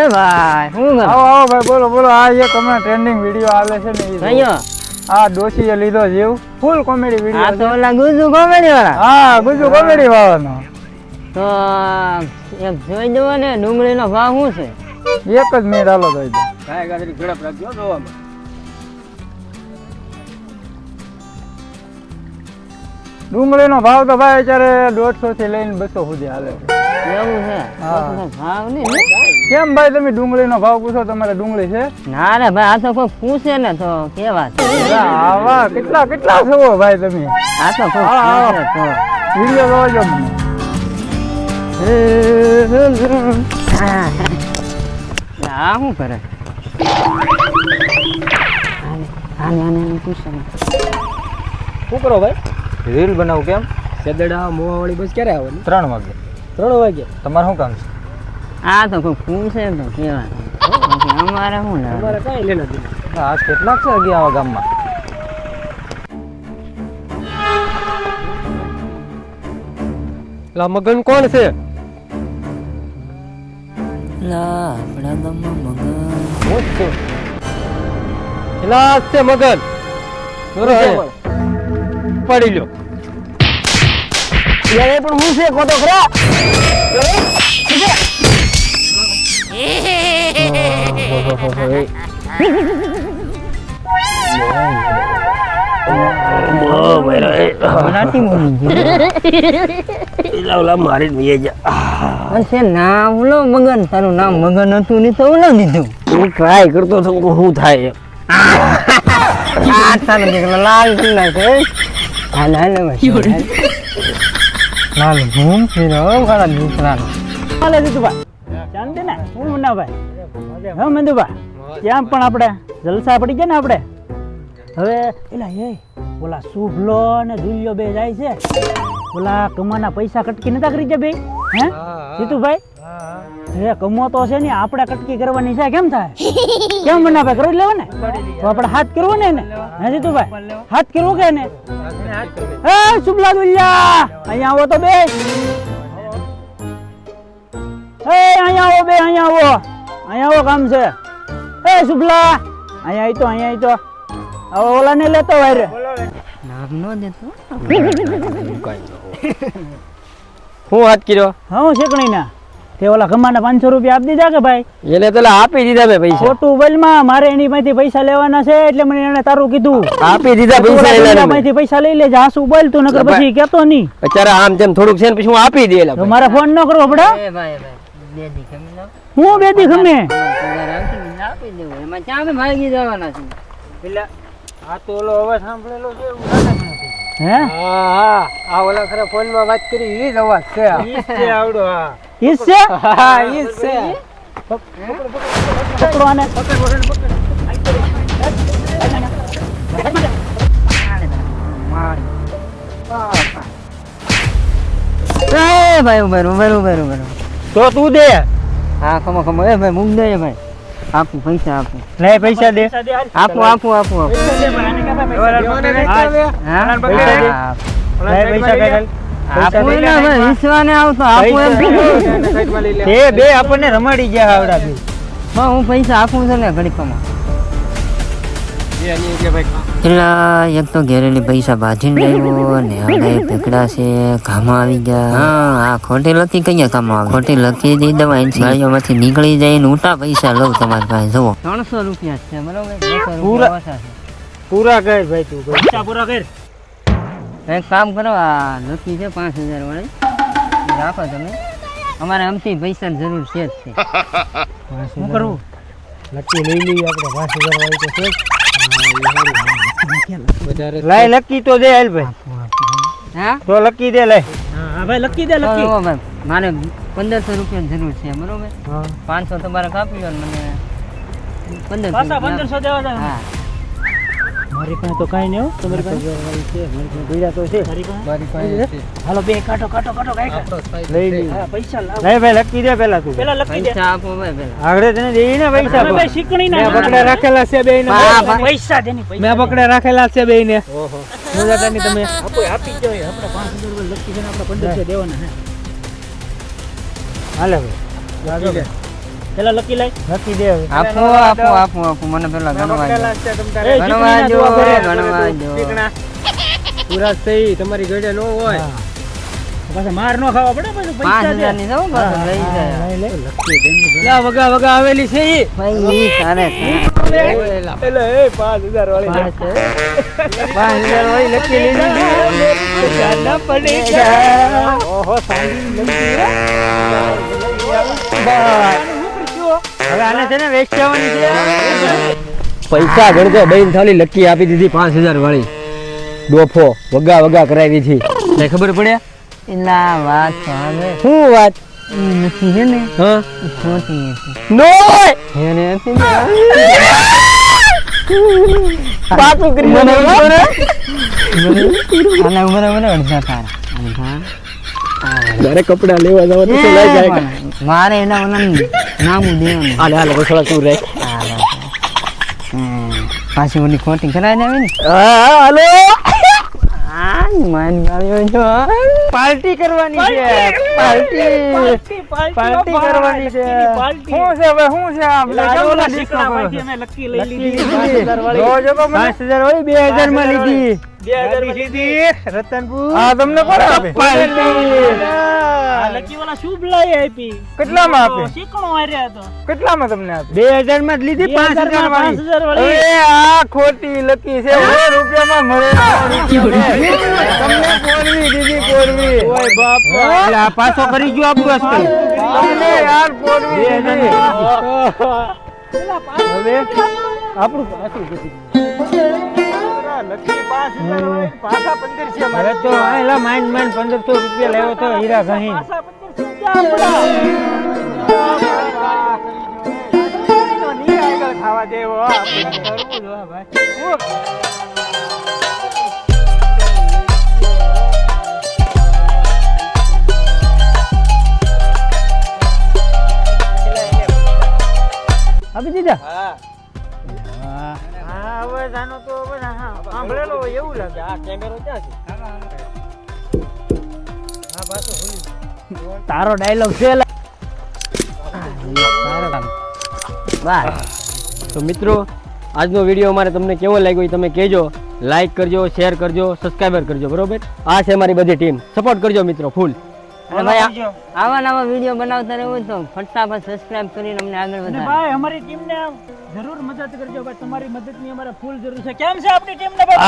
એ ભાઈ શું કરો? આવો આવો ભાઈ બોલો બોલો આ જે તમે ટ્રેન્ડિંગ વીડિયો આવે છે ને અહીંયા? આ ડોશીએ લીધો જીવ. ફૂલ કોમેડી આ તો ઓલા ગુજુ કોમેડી વાળા? હા ગુજુ કોમેડી વાળાનો. તો એક જોઈ દો ને ડુંગળીનો ભાવ શું છે? એક જ મિનિટ હાલો ભાઈ કાય ગાડી ઝડપ રાખજો જોવામાં. ડુંગળીનો ભાવ તો ભાઈ અત્યારે દોઢસો થી લઈને બસો સુધી હાલે છે. એવું છે? હા. ભાવ નહીં કેમ ભાઈ તમે ડુંગળીનો ભાવ પૂછો તમારે ડુંગળી છે? ના રે ભાઈ આ તો કોઈ પૂછે ને તો કેવા છે? આવા કેટલા કેટલા છો ભાઈ તમે? આ તો વીડિયો જોજો મને આ શું કરે? આને આને આને પૂછે ને. શું કરો ભાઈ? રીલ બનાવું કેમ? સદડા મોવાવાળી બસ ક્યારે આવે ત્રણ વાગે. ત્રણ વાગે? તમારે શું કામ છે? આ તો કોઈ પૂછે તો કેવા છે અમારે શું અમારે કઈ લેના દેના આ કેટલાક છે અગિયાર આવા ગામમાં? લા મગન કોણ છે? લા આપણા ગામમાં મગન. હું એલા છે મગન. બરોબર પડી લ્યો. યાર પણ હું છે? કોતો ખરા? મરાઠી બોલી મારી જ જા છે નામ ઓલો મગન તારું નામ મગન હતું ને તો ઓલો દીધું હું ટ્રાય કરતો હતો કે શું થાય એમ આ તારો દીકરો લાલ કરી નાખે હાલ હાલ હવે લાલ ઘૂમ ફીરો મારા દીકરાનો હાલે જીતુભાઈ શાંતિ ને? હું મુન્નાભાઈ. હા મંદુભાઈ. ત્યાં પણ આપણે જલસા પડી ગયા ને આપણે? હવે એલા એ ઓલા શુભલો ને દુલ્યો બે જાય છે. ઓલા કમાના પૈસા કટકી નતા કરી ગયા બે હે? જીતુભાઈ? હે કમો તો છે ને આપણે કટકી કરવાની છે. કેમ થાય? કેમ મુન્નાભાઈ કરી લેવો ને? તો આપણે હાથ કરવો ને એને? હે જીતુભાઈ? હાથ કરવો કે ને હે શુભલા દુલ્યા અહીંયા આવો તો બે એ અહીંયા આવો બે અહીંયા આવો. અહીંયા આવો કામ છે. એ શુભલા. અહીંયા આવી તો અહીંયા આવી તો. હવે ઓલા ને લેતો વાયરે નામ નો દેતો હું હાથ કર્યો? હા શેકણી ના તે ઓલા ગમાના પાંચસો રૂપિયા આપી દીધા કે ભાઈ? એને પેલા આપી દીધા ભાઈ પૈસા. ખોટું બોલમાં મારે એની પાસેથી પૈસા લેવાના છે એટલે મને એને તારું કીધું. આપી દીધા પૈસા એના પાસેથી પૈસા લઈ લેજે હાસુ બોલ તું નકર પછી કેતો નહીં. અત્યારે આમ તેમ થોડુંક છે ને પછી હું આપી દે એટલે મારે ફોન ન કરવો પડે? ભાઈ ભાઈ. બે દી ખમી લાવ હું બેદી ગમે? પગાર આવતી ને આપી દેવું એમાં ક્યાં અમે ભાગી જવાના છે. એટલે આ તો ઓલો અવાજ સાંભળેલો છે એવું લાગે છે. હે? હા હા. આ ઓલા ખરા ફોનમાં વાત કરી ઈ જ અવાજ છે. આ. ઈ જ છે આવડો હા. ઈજ છે? હા ઈ જ છે. પકડો આને. એ ભાઈ ઉભર ઉભર ઉભર ઉભર તો તું દે. હા ખમો ખમો. એ ભાઈ મૂક દે એ ભાઈ. આપું પૈસા આપું. લે પૈસા દે. આપું આપું આપું આપું. બે આપણને રમાડી ગયા આવડા બા, હું પૈસા આપું છે ને ઘડીકમાં પેલા એક તો ઘેરેલી પૈસા ભાજીને લાવ્યો ને હવે પકડા છે કામમાં આવી ગયા. હા. આ ખોટી લકી કઈ કામ આવે? ખોટી લકી દઈ દવાઈ ગાડીઓમાંથી નીકળી જાય ને ઉટા પૈસા લઉં તમારી પાસે જુઓ. ત્રણસો રૂપિયા છે બરોબર? પૂરા. પૂરા કર ભાઈ તું પૈસા પૂરા કર. એક કામ કરો આ લકી છે પાંચ હજાર વાળી. રાખો તમે. અમારે આમથી પૈસાની જરૂર છે જ છે. શું કરવું? લકી લઈ લઈએ આપણે પાંચ હજાર વાળી તો છે લાય લકી તો દે હાલ ભાઈ. હા? તો લકી દે લઈ હા ભાઈ લકી દે લકી. મારે પંદરસો રૂપિયાની જરૂર છે બરોબર? પાંચસો તમારે કાપી લો ને મને પંદરસો પાછા પંદરસો દેવા હા. મારી પાસે તો કઈ નહીં તમારી પાસે છે પાસે મારી પાસે? છે. હાલો બે કાઢો કાઢો કાઢો કાઢો લઈ લઈ પૈસા લાવ. ભાઈ લખી દે પેલા તું. પેલા લખી દે પૈસા આપો ભાઈ પેલા આગળ તને દેવી ને પૈસા તમે ભાઈ શીકણી ના મેં પકડે રાખેલા છે બે ને. પૈસા દેની પૈસા મેં પકડે રાખેલા છે બે ને મોજાતા ની તમે આપો આપી દો આપણે પાંચ હજાર રૂપિયા લખી દે આપણે 1500 દેવાના હે હાલે ભાઈ. પેલા લકી લઈ લકી દે આપો આપો આપો આપો મને પેલા ગણવા ગણવા કરે. ગણવા પૂરા થઈ તમારી ગળે ન હોય. પાછા માર નો ખાવા પડે પછી પાંચ પૈસા દે. ની સૌ પાછું લઈ જાય. હા, લઈ લા. વગા વગા આવેલી છે ઈ. ભાઈ ઈ તારે એટલે એ 5000 વાળી પાંચ પાંચ હજાર વાળી લકી લીધી. જાના પડેગા. ઓહો હવે આને છે ને વેચવાની છે. પૈસા ગણતો બહેન થાલી લકી આપી દીધી પાંચ હજાર વાળી. ડોફો વગા વગા કરાવી છે. ખબર પડે? એલા વાત તો શું વાત? નથી ને. હા? નો ને. પાછું કરી મને અડધા તારા. અડધા કપડા લેવા જવા તો લઈ જાય મારે એના ઓલાનું નામું દેવાનું હાલે હાલે તું હા, બસ. હમ. પાછી ઓલી ખોટી કરાવી દેવી ને હાલો. માન ગાળ્યો છો પાર્ટી કરવાની છે. Party party. કરવાની છે. શું છે હવે શું છે ના disco કરો છો? લકી લઈ લીધી. લીધી. જોજો તો મને. પાંચ હજાર વાળી. બે હજારમાં લીધી. રતનપુર. આ તમને કોણ આપે? આ લકી શુભ લાઈ આપી. કેટલામાં આપે? શીકણો હાર્યા હતો કેટલામાં તમને આપી? બે હજારમાં જ લીધી પાંચ હજાર પાંચ હજાર વાળી. એ આ ખોટી લકી છે. રૂપિયામાં મળે તમને કોરવી દીધી કોરવી. ઓય બાપ એટલે આ પાછો કરી ગયો આપણું અસ્કલ તમને યાર કોરવી દીધી. હવે આપણું પાછું કરી લકી પાંચ હજાર પાછા પંદર તો રૂપિયા લેવો તો હીરા છે ખાવા દેવો કરવું જો ભાઈ આપી દીધા હા હવે જાનો તો હવે હા સાંભળેલો હોય એવું લાગે આ કેમેરો ક્યાં છે તારો ડાયલોગ છે. બસ તો મિત્રો આજનો વીડિયો અમારે તમને કેવો લાગ્યો એ તમે કહેજો. લાઈક કરજો શેર કરજો સબસ્ક્રાઈબર કરજો બરોબર? આ છે અમારી બધી ટીમ સપોર્ટ કરજો મિત્રો ફૂલ ભાઈ આવા નવા વીડિયો બનાવતા રહેવું તો ફટાફટ સબસ્ક્રાઇબ કરીને અમને આગળ વધારો. ભાઈ અમારી ટીમને જરૂર મદદ કરજો ભાઈ. તમારી મદદની અમારે ફૂલ જરૂર છે. કેમ છે આપણી ટીમને ભાઈ